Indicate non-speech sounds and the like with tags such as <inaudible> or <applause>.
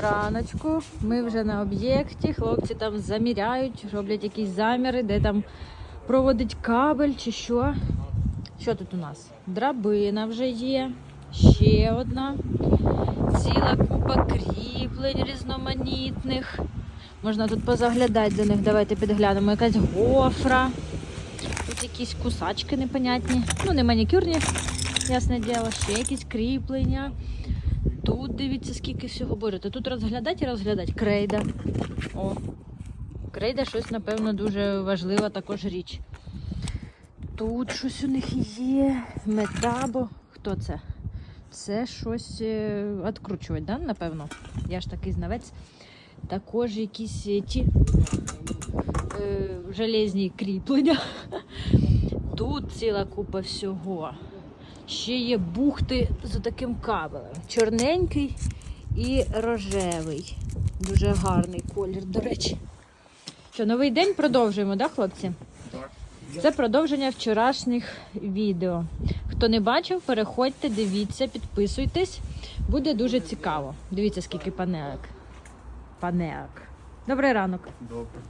Раночку. Ми вже на об'єкті. Хлопці там заміряють, роблять якісь заміри, де там проводить кабель чи що. Що тут у нас? Драбина вже є. Ще одна. Ціла купа кріплень різноманітних. Можна тут позаглядати до них. Давайте підглянемо. Якась гофра. Тут якісь кусачки непонятні. Ну, не манікюрні, ясне діло, ще якісь кріплення. Тут дивіться, скільки всього. Боже, то тут розглядати і розглядати. Крейда. О. Крейда щось, напевно, дуже важлива також річ. Тут щось у них є. Метабо. Хто це? Це щось е, відкручувати, да? напевно. Я ж такий знавець. Також якісь е, ті е, железні кріплення. <laughs> Тут ціла купа всього. Ще є бухти з таким кабелем. Чорненький і рожевий. Дуже гарний колір, до речі. Що, новий день продовжуємо, да, хлопці? Так. Це продовження вчорашніх відео. Хто не бачив, переходьте, дивіться, підписуйтесь. Буде дуже цікаво. Дивіться, скільки панелек. Панелек. Добрий ранок. Добре.